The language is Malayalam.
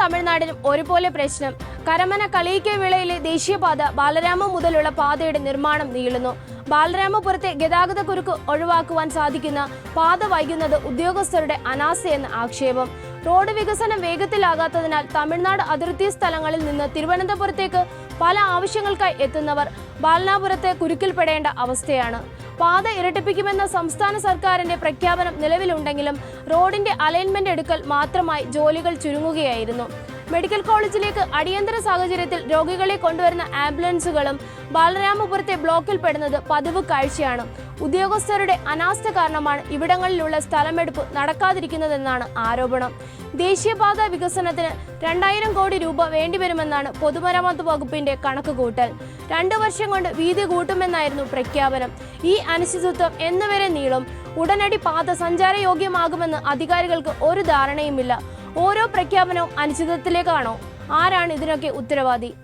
തമിഴ്നാടിനും ഒരുപോലെ പ്രശ്നം. കരമന കളിയിക്ക വിളയിലെ ദേശീയപാത ബാലരാമ മുതലുള്ള പാതയുടെ നിർമ്മാണം നീളുന്നു. ബാലരാമപുരത്തെ ഗതാഗത കുരുക്ക് ഒഴിവാക്കുവാൻ സാധിക്കുന്ന പാത വൈകുന്നത് ഉദ്യോഗസ്ഥരുടെ അനാസയെന്ന ആക്ഷേപം. റോഡ് വികസനം വേഗത്തിലാകാത്തതിനാൽ തമിഴ്നാട് അതിർത്തി സ്ഥലങ്ങളിൽ നിന്ന് തിരുവനന്തപുരത്തേക്ക് പല ആവശ്യങ്ങൾക്കായി എത്തുന്നവർ ബാലനാപുരത്തെ കുരുക്കിൽപ്പെടേണ്ട അവസ്ഥയാണ്. പാത ഇരട്ടിപ്പിക്കുമെന്ന സംസ്ഥാന സർക്കാരിന്റെ പ്രഖ്യാപനം നിലവിലുണ്ടെങ്കിലും റോഡിന്റെ അലൈൻമെന്റ് എടുക്കൽ മാത്രമായി ജോലികൾ ചുരുങ്ങുകയായിരുന്നു. മെഡിക്കൽ കോളേജിലേക്ക് അടിയന്തര സാഹചര്യത്തിൽ രോഗികളെ കൊണ്ടുവരുന്ന ആംബുലൻസുകളും ബാലരാമപുരത്തെ ബ്ലോക്കിൽ പെടുന്നത് പതിവ് കാഴ്ചയാണ്. ഉദ്യോഗസ്ഥരുടെ അനാസ്ഥ കാരണമാണ് ഇവിടങ്ങളിലുള്ള സ്ഥലമെടുപ്പ് നടക്കാതിരിക്കുന്നതെന്നാണ് ആരോപണം. ദേശീയപാത വികസനത്തിന് രണ്ടായിരം കോടി രൂപ വേണ്ടിവരുമെന്നാണ് പൊതുമരാമത്ത് വകുപ്പിന്റെ കണക്കുകൂട്ടൽ. രണ്ടു വർഷം കൊണ്ട് വീതി കൂട്ടുമെന്നായിരുന്നു പ്രഖ്യാപനം. ഈ അനിശ്ചിതത്വം എന്നുവരെ നീളും. ഉടനടി പാത സഞ്ചാരയോഗ്യമാകുമെന്ന് അധികാരികൾക്ക് ഒരു ധാരണയുമില്ല. ഓരോ പ്രഖ്യാപനവും അനിശ്ചിതത്വത്തിലേക്കാണോ ആരാണ് ഇതിനൊക്കെ ഉത്തരവാദി?